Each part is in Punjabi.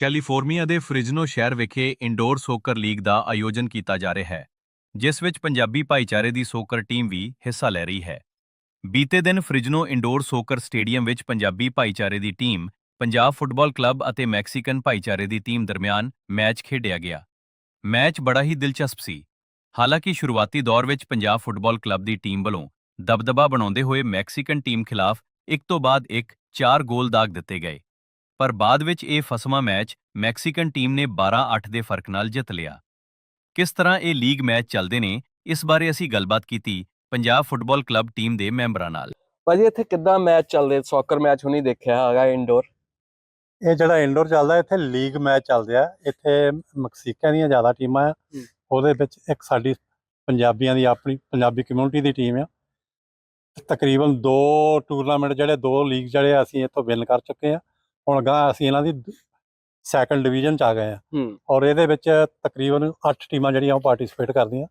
ਕੈਲੀਫੋਰਨੀਆ ਦੇ ਫ੍ਰਿਜਨੋ ਸ਼ਹਿਰ ਵਿਖੇ ਇੰਡੋਰ ਸੋਕਰ ਲੀਗ ਦਾ ਆਯੋਜਨ ਕੀਤਾ ਜਾ ਰਿਹਾ ਹੈ, ਜਿਸ ਵਿੱਚ ਪੰਜਾਬੀ ਭਾਈਚਾਰੇ ਦੀ ਸੋਕਰ ਟੀਮ ਵੀ ਹਿੱਸਾ ਲੈ ਰਹੀ ਹੈ। ਬੀਤੇ ਦਿਨ ਫ੍ਰਿਜਨੋ ਇੰਡੋਰ ਸੋਕਰ ਸਟੇਡੀਅਮ ਵਿੱਚ ਪੰਜਾਬੀ ਭਾਈਚਾਰੇ ਦੀ ਟੀਮ, ਪੰਜਾਬ ਫੁੱਟਬਾਲ ਕਲੱਬ ਅਤੇ ਮੈਕਸੀਕਨ ਭਾਈਚਾਰੇ ਦੀ ਟੀਮ ਦਰਮਿਆਨ ਮੈਚ ਖੇਡਿਆ ਗਿਆ। ਮੈਚ ਬੜਾ ਹੀ ਦਿਲਚਸਪ ਸੀ। ਹਾਲਾਂਕਿ ਸ਼ੁਰੂਆਤੀ ਦੌਰ ਵਿੱਚ ਪੰਜਾਬ ਫੁੱਟਬਾਲ ਕਲੱਬ ਦੀ ਟੀਮ ਵੱਲੋਂ ਦਬਦਬਾ ਬਣਾਉਂਦੇ ਹੋਏ ਮੈਕਸੀਕਨ ਟੀਮ ਖਿਲਾਫ ਇੱਕ ਤੋਂ ਬਾਅਦ ਇੱਕ ਚਾਰ ਗੋਲ ਦਾਗ ਦਿੱਤੇ ਗਏ। ਪਰ ਬਾਅਦ ਵਿੱਚ ਇਹ ਫਸਮਾ ਮੈਚ ਮੈਕਸੀਕਨ ਟੀਮ ਨੇ 12-8 ਦੇ ਫ਼ਰਕ ਨਾਲ ਜਿੱਤ ਲਿਆ। ਕਿਸ ਤਰ੍ਹਾਂ ਇਹ ਲੀਗ ਮੈਚ ਚੱਲਦੇ ਨੇ ਇਸ ਬਾਰੇ ਅਸੀਂ ਗੱਲਬਾਤ ਕੀਤੀ ਪੰਜਾਬ ਫੁੱਟਬਾਲ ਕਲੱਬ ਟੀਮ ਦੇ ਮੈਂਬਰਾਂ ਨਾਲ। ਭਾਜੀ ਇੱਥੇ ਕਿੱਦਾਂ ਮੈਚ ਚੱਲਦੇ? ਸੌਕਰ ਮੈਚ ਹੁਣੀ ਦੇਖਿਆ ਹੈਗਾ ਇੰਡੋਰ ਇਹ ਜਿਹੜਾ ਇੰਡੋਰ ਚੱਲਦਾ ਇੱਥੇ ਲੀਗ ਮੈਚ ਚੱਲਦੇ ਆ। ਇੱਥੇ ਮਕਸੀਕਾ ਦੀਆਂ ਜ਼ਿਆਦਾ ਟੀਮਾਂ ਆ। ਉਹਦੇ ਵਿੱਚ ਇੱਕ ਸਾਡੀ ਪੰਜਾਬੀਆਂ ਦੀ ਆਪਣੀ ਪੰਜਾਬੀ ਕਮਿਊਨਿਟੀ ਦੀ ਟੀਮ ਆ। ਤਕਰੀਬਨ ਦੋ ਟੂਰਨਾਮੈਂਟ ਜਿਹੜੇ ਦੋ ਲੀਗ ਜਿਹੜੇ ਅਸੀਂ ਇੱਥੋਂ ਵਿਨ ਕਰ ਚੁੱਕੇ ਆ। ਹੁਣ ਗਾਂ ਅਸੀਂ ਇਹਨਾਂ ਦੀ ਸੈਕੰਡ ਡਿਵੀਜ਼ਨ ਚ ਆ ਗਏ ਆ। ਔਰ ਇਹਦੇ ਵਿੱਚ ਤਕਰੀਬਨ 8 ਟੀਮਾਂ ਜਿਹੜੀਆਂ ਉਹ ਪਾਰਟਿਸਿਪੇਟ ਕਰਦੀਆਂ।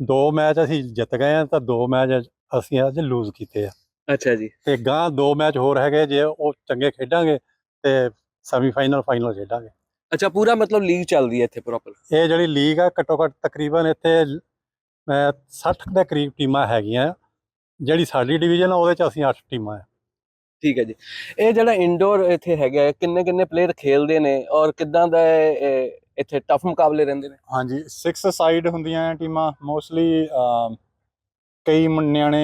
ਦੋ ਮੈਚ ਅਸੀਂ ਜਿੱਤ ਗਏ ਆ ਤਾਂ ਦੋ ਮੈਚ ਅਸੀਂ ਅੱਜ ਲੂਜ਼ ਕੀਤੇ ਆ। ਅੱਛਾ ਜੀ। ਤੇ ਗਾਂ ਦੋ ਮੈਚ ਹੋਰ ਹੈਗੇ ਜੇ ਉਹ ਚੰਗੇ ਖੇਡਾਂਗੇ ਤੇ ਸੈਮੀਫਾਈਨਲ ਫਾਈਨਲ ਖੇਡਾਂਗੇ। ਅੱਛਾ ਪੂਰਾ ਮਤਲਬ ਲੀਗ ਚੱਲਦੀ ਹੈ ਇੱਥੇ ਪ੍ਰੋਪਰ ਇਹ ਜਿਹੜੀ ਲੀਗ ਆ ਘੱਟੋ ਘੱਟ ਤਕਰੀਬਨ ਇੱਥੇ ਅਹ, 60 ਦੇ ਕਰੀਬ ਟੀਮਾਂ ਹੈਗੀਆਂ। ਜਿਹੜੀ ਸਾਡੀ ਡਿਵੀਜ਼ਨ ਆ ਉਹਦੇ ਚ ਅਸੀਂ 8 ਟੀਮਾਂ ਆ। ਠੀਕ ਹੈ ਜੀ। ਇਹ ਜਿਹੜਾ ਇਨਡੋਰ ਇੱਥੇ ਹੈਗਾ ਕਿੰਨੇ ਕਿੰਨੇ ਪਲੇਅਰ ਖੇਲਦੇ ਨੇ ਔਰ ਕਿੱਦਾਂ ਦਾ ਇੱਥੇ ਟਫ ਮੁਕਾਬਲੇ ਰਹਿੰਦੇ ਨੇ? ਹਾਂਜੀ 6 ਸਾਈਡ ਹੁੰਦੀਆਂ ਟੀਮਾਂ ਮੋਸਟਲੀ ਕਈ ਨਿਆਣੇ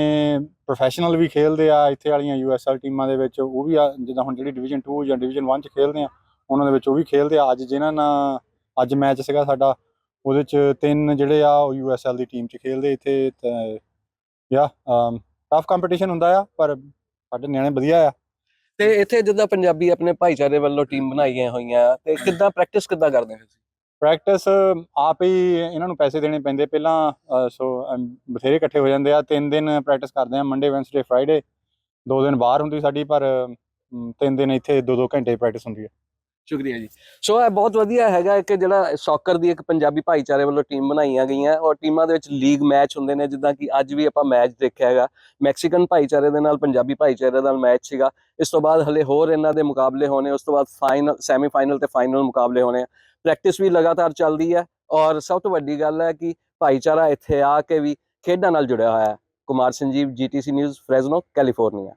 ਪ੍ਰੋਫੈਸ਼ਨਲ ਵੀ ਖੇਲਦੇ ਆ, ਇੱਥੇ ਵਾਲੀਆਂ ਯੂਐਸਐਲ ਟੀਮਾਂ ਦੇ ਵਿੱਚ, ਉਹ ਵੀ ਆ, ਜਿੱਦਾਂ ਹੁਣ ਜਿਹੜੀ ਡਿਵੀਜ਼ਨ 2 ਜਾਂ ਡਿਵੀਜ਼ਨ 1 ਚ ਖੇਲਦੇ ਆ, ਉਹਨਾਂ ਦੇ ਵਿੱਚ ਉਹ ਵੀ ਖੇਲਦੇ ਆ। ਅੱਜ ਜਿਨ੍ਹਾਂ ਨਾਲ, ਅੱਜ ਮੈਚ ਸੀਗਾ ਸਾਡਾ, ਉਹਦੇ ਚ ਤਿੰਨ ਜਿਹੜੇ ਆ, ਉਹ ਯੂਐਸਐਲ ਦੀ ਟੀਮ ਚ ਖੇਲਦੇ ਇੱਥੇ, ਤੇ, ਯਾ ਟਫ ਕੰਪੀਟੀਸ਼ਨ ਹੁੰਦਾ ਆ, ਪਰ ਸਾਡੇ ਨਿਆਣੇ ਵਧੀਆ ਆ। ਤੇ ਇੱਥੇ ਜਿੱਦਾਂ ਪੰਜਾਬੀ ਆਪਣੇ ਭਾਈਚਾਰੇ ਵੱਲੋਂ ਟੀਮ ਬਣਾਈਆਂ ਹੋਈਆਂ ਤੇ ਕਿੱਦਾਂ ਪ੍ਰੈਕਟਿਸ ਕਿੱਦਾਂ ਕਰਦੇ ਹੋ ਤੁਸੀਂ? ਪ੍ਰੈਕਟਿਸ ਆਪ ਹੀ ਇਹਨਾਂ ਨੂੰ ਪੈਸੇ ਦੇਣੇ ਪੈਂਦੇ। ਪਹਿਲਾਂ ਸੋ ਬਥੇਰੇ ਇਕੱਠੇ ਹੋ ਜਾਂਦੇ ਆ। ਤਿੰਨ ਦਿਨ ਪ੍ਰੈਕਟਿਸ ਕਰਦੇ ਆ ਮੰਡੇ ਵੈਨਸਡੇ ਫਰਾਈਡੇ ਦੋ ਦਿਨ ਬਾਹਰ ਹੁੰਦੀ ਸਾਡੀ ਪਰ ਤਿੰਨ ਦਿਨ ਇੱਥੇ ਦੋ ਦੋ ਘੰਟੇ ਪ੍ਰੈਕਟਿਸ ਹੁੰਦੀ ਹੈ ਸ਼ੁਕਰੀਆ ਜੀ। ਸੋ ਇਹ ਬਹੁਤ ਵਧੀਆ ਹੈਗਾ ਕਿ ਜਿਹੜਾ ਸੌਕਰ ਦੀ ਇੱਕ ਪੰਜਾਬੀ ਭਾਈਚਾਰੇ ਵੱਲੋਂ ਟੀਮ ਬਣਾਈਆਂ ਗਈਆਂ। ਔਰ ਟੀਮਾਂ ਦੇ ਵਿੱਚ ਲੀਗ ਮੈਚ ਹੁੰਦੇ ਨੇ, ਜਿੱਦਾਂ ਕਿ ਅੱਜ ਵੀ ਆਪਾਂ ਮੈਚ ਦੇਖਿਆ ਹੈਗਾ। ਮੈਕਸੀਕਨ ਭਾਈਚਾਰੇ ਦੇ ਨਾਲ, ਪੰਜਾਬੀ ਭਾਈਚਾਰੇ ਨਾਲ ਮੈਚ ਸੀਗਾ। ਇਸ ਤੋਂ ਬਾਅਦ ਹਲੇ ਹੋਰ ਇਹਨਾਂ ਦੇ ਮੁਕਾਬਲੇ ਹੋਣੇ, ਉਸ ਤੋਂ ਬਾਅਦ ਫਾਈਨਲ ਸੈਮੀ ਫਾਈਨਲ ਤੇ ਫਾਈਨਲ ਮੁਕਾਬਲੇ ਹੋਣੇ ਆ। ਪ੍ਰੈਕਟਿਸ ਵੀ ਲਗਾਤਾਰ ਚੱਲਦੀ ਹੈ। ਔਰ ਸਭ ਤੋਂ ਵੱਡੀ ਗੱਲ ਹੈ ਕਿ ਭਾਈਚਾਰਾ ਇੱਥੇ ਆ ਕੇ ਵੀ ਖੇਡਾਂ ਨਾਲ ਜੁੜਿਆ ਹੋਇਆ ਹੈ। Kumar Sanjeev GTC news Fresno California